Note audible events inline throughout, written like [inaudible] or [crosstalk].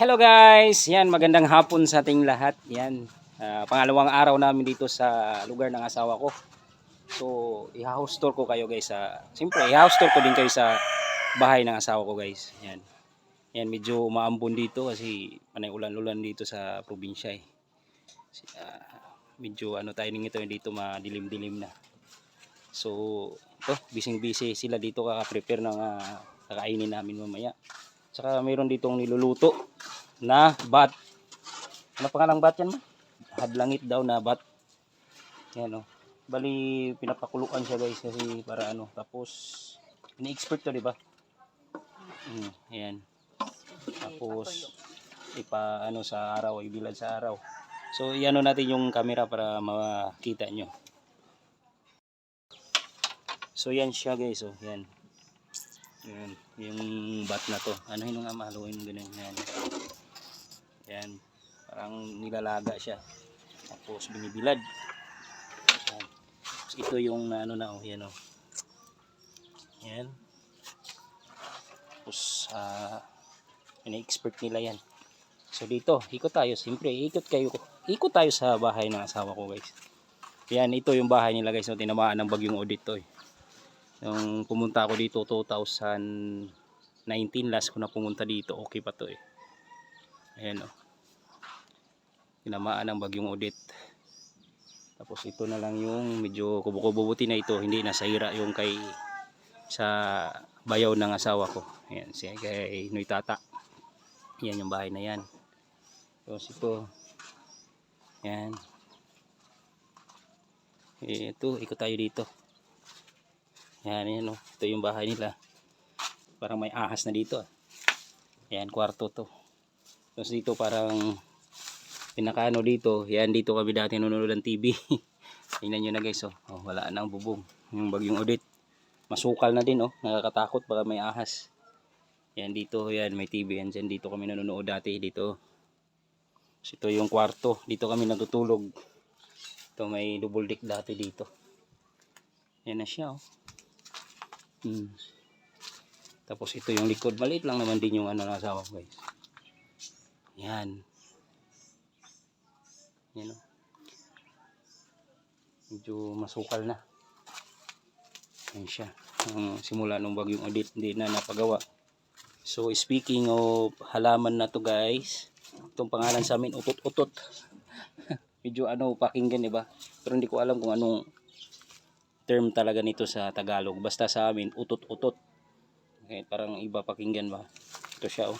Hello guys! Yan, magandang hapon sa ating lahat. Yan, ah, pangalawang araw namin dito sa lugar ng asawa ko. So, i-house tour ko kayo guys sa... Siyempre, i-house tour ko din kayo sa bahay ng asawa ko guys. Yan. Yan, medyo maambon dito kasi panay ulan-ulan dito sa probinsya eh. Kasi, ah, medyo ano tayo nito dito madilim-dilim na. So, ito, bising-busy sila dito kaka-prepare ng ah, kakainin namin mamaya. Tsaka mayroon ditong niluluto na bat. Ano pangalang bat yan? Hadlangit daw na bat. Yan o. Bali, pinapakuluan siya guys kasi para ano. Tapos, ini-expert to di ba? Mm, yan. Tapos, ipa ano sa araw, ibilad sa araw. So, iano natin yung camera para makita nyo. So, yan siya guys. Oh, yan. Yan, yung bat na to. Ano yun nga mahaluin ganun yan. Yan. Parang nilalaga siya. Tapos binibilad. Yan. Tapos ito yung ano na oh, yan oh. Yan. Tapos ah ini-expert nila yan. So dito, ikot tayo. Siyempre, ikot kayo. Ikot tayo sa bahay ng asawa ko guys. Yan, ito yung bahay nila guys. No, tinamaan ng bagyong audit to eh. Yung pumunta ako dito 2019 last ko na pumunta dito okay pa to eh. Ayan oh. Tinamaan ng bagyong audit. Tapos ito na lang yung medyo kubo-kubo buti na ito hindi nasira yung kay sa bayaw ng asawa ko. Ayan si kay Noy Tata. Yan yung bahay na yan. Tapos ito. Yan. Ito, ikot tayo dito. Yan, yan o. Ito yung bahay nila. Parang may ahas na dito. ah. Yan, kwarto to. Tapos dito parang pinakano dito. Yan, dito kami dati nanonood ng TV. [laughs] Tingnan nyo na guys, oh. oh wala nang bubong. Yung bagyong audit. Masukal na din, oh. Nakakatakot, baka may ahas. Yan, dito, yan, may TV. Yan, dyan, dito kami nanonood dati, dito. Tapos ito yung kwarto. Dito kami natutulog. Ito, may double deck dati dito. Yan na siya, oh. Hmm. Tapos ito yung likod. Maliit lang naman din yung ano ng asawa ko guys. Yan. Yan o. Medyo masukal na. Yan siya. Ang simula nung bagyong audit hindi na napagawa. So speaking of halaman na to guys. Itong pangalan sa amin utot-utot. [laughs] Medyo ano pakinggan diba? Pero hindi ko alam kung anong term talaga nito sa Tagalog. Basta sa amin, utot-utot. Okay, parang iba pakinggan ba? Ito siya oh.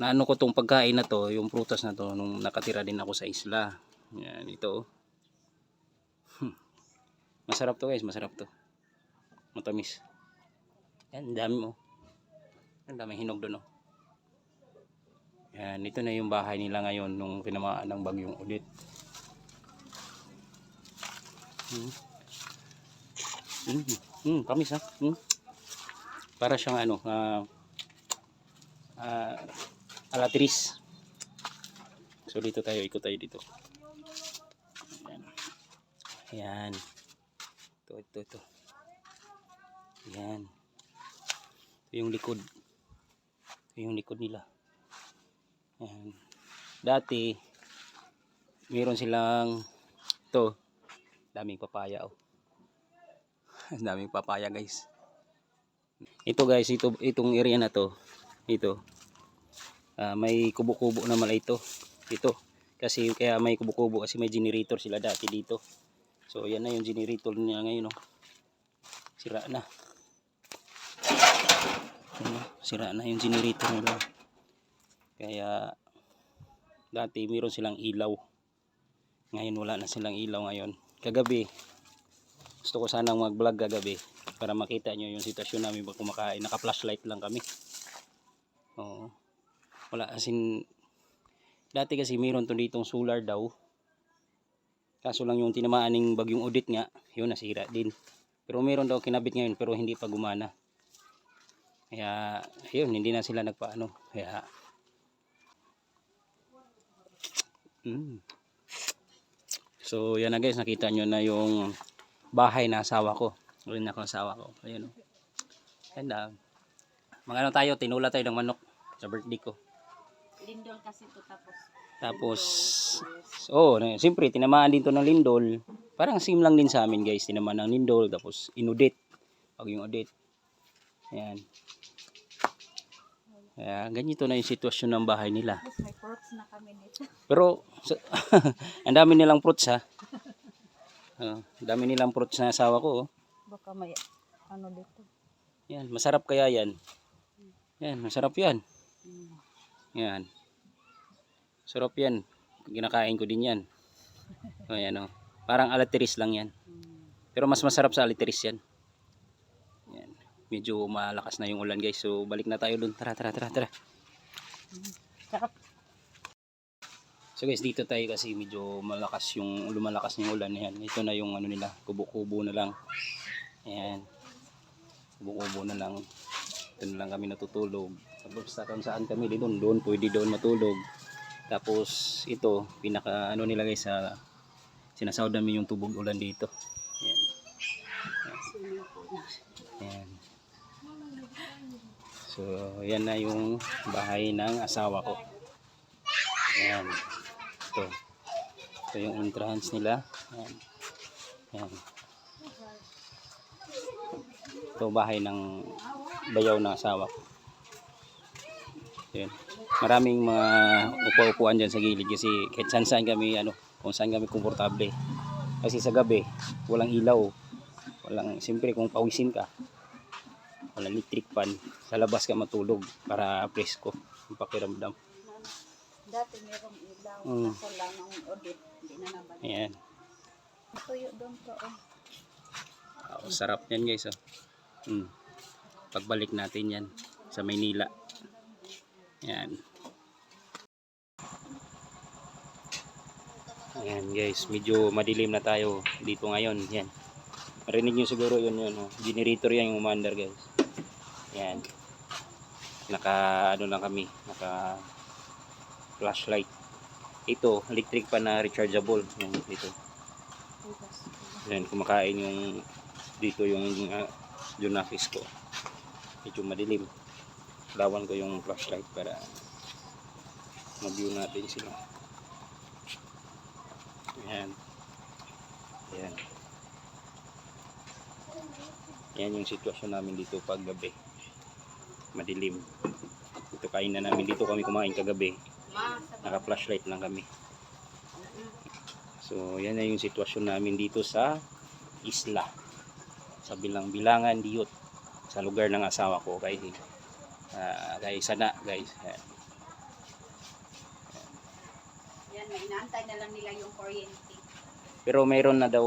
Naano ko tong pagkain na to, yung prutas na to, nung nakatira din ako sa isla. Yan, ito oh. Hmm. Masarap to guys, masarap to. Matamis. Yan, dami mo. Ang dami hinog doon oh. Yan, ito na yung bahay nila ngayon nung tinamaan ng bagyong ulit. Hmm. Mm, mm, kamis ha. Mm. Para siyang ano, ah ah, alatris. So dito tayo, ikot tayo dito. Ayan. Ayan. Ito, ito, ito. Ayan. Ito yung likod. Ito yung likod nila. Ayan. Dati, meron silang ito, daming papaya oh. [laughs] Ang daming papaya guys. Ito guys, ito itong area na to. Ito. ah, may kubo-kubo naman ito. Ito. Kasi kaya may kubo-kubo kasi may generator sila dati dito. So yan na yung generator niya ngayon oh. Sira na. Ano, sira na yung generator nila. Kaya dati meron silang ilaw. Ngayon wala na silang ilaw ngayon. Kagabi gusto ko sanang mag-vlog kagabi para makita nyo yung sitwasyon namin pag kumakain. Naka-flashlight lang kami. Oo. Wala asin dati kasi meron to ditong solar daw. Kaso lang yung tinamaan ng bagyong audit nga, yun nasira din. Pero meron daw kinabit ngayon pero hindi pa gumana. Kaya ayun, hindi na sila nagpaano. Kaya Mm. So yan na guys, nakita nyo na yung bahay na asawa ko. Na ako asawa ko. Ayun o. Ganda. Mga ano tayo, tinula tayo ng manok sa birthday ko. Lindol kasi to tapos. Tapos, oh, na- siyempre, tinamaan din to ng lindol. Parang same lang din sa amin guys, tinamaan ng lindol, tapos inudit. Pag yung audit. Ayan. Kaya, ganito na yung sitwasyon ng bahay nila. Pero, sa- [laughs] ang dami nilang fruits ha. Oh, dami nilang fruits na asawa ko. Oh. Baka may ano dito. Yan, masarap kaya yan. Yan, masarap yan. Yan. Sarap yan. Ginakain ko din yan. [laughs] O yan o. Parang alatiris lang yan. Pero mas masarap sa alatiris yan. Yan. Medyo malakas na yung ulan guys. So balik na tayo dun. Tara, tara, tara, tara. So guys, dito tayo kasi medyo malakas yung lumalakas yung ulan. Yan. Ito na yung ano nila, kubo-kubo na lang. Ayan. Kubo-kubo na lang. Ito na lang kami natutulog. Tapos sa kung saan kami di doon, doon pwede doon matulog. Tapos ito, pinaka ano nila guys sa sinasawd namin yung tubog ulan dito. Ayan. Ayan. So, yan na yung bahay ng asawa ko. Ayan. Ito. Ito yung entrance nila. Ayan. Ayan. Ito bahay ng bayaw ng asawa ko. Maraming mga upo-upuan dyan sa gilid kasi kahit saan saan kami, ano, kung saan kami komportable. Kasi sa gabi, walang ilaw. Walang, siyempre kung pawisin ka, walang electric fan, sa labas ka matulog para presko yung pakiramdam. Dati merong ilaw. Mm. Kaso lang nung audit. Hindi na nabalik. Ayan. Tuyo doon to. Oh. Oh, sarap yan guys. Oh. Mm. Pagbalik natin yan sa Maynila. Yan. Ayan guys, medyo madilim na tayo dito ngayon. Yan. Marinig nyo siguro yun yun. Oh. Generator yan yung umandar guys. Yan. Naka ano lang kami. Naka flashlight. Ito, electric pa na rechargeable. Yan, dito. Yan, kumakain yung dito yung uh, ko. Medyo madilim. Lawan ko yung flashlight para ma-view natin sila. Yan. Yan. Yan yung sitwasyon namin dito pag gabi. Madilim. Ito kain na namin. Dito kami kumain kagabi. Naka-flashlight lang kami. So, yan na yung sitwasyon namin dito sa isla. Sa bilang bilangan diyot sa lugar ng asawa ko kay ah kay Sana guys. Yan. Yan, may inaantay na lang nila yung kuryente. Pero mayroon na daw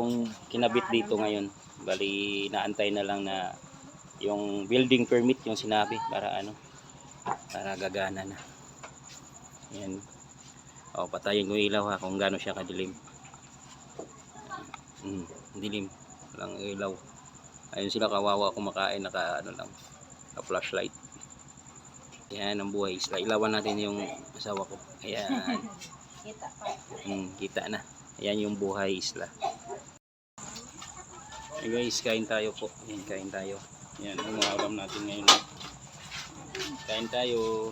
kinabit dito ngayon. Bali naantay na lang na yung building permit yung sinabi para ano para gagana na. Yan. O patayin ko ilaw ha kung gaano siya kadilim. Mm, dilim. Walang ilaw. Ayun sila kawawa kumakain naka ano lang, naka flashlight. Yan ang buhay isla. Ilawan natin yung asawa ko. Ayan. [laughs] Kita pa. Mm, kita na. Ayan yung buhay isla. Hey guys, kain tayo po. Ayan, kain tayo. Yan, ang mga ulam natin ngayon. Kain tayo.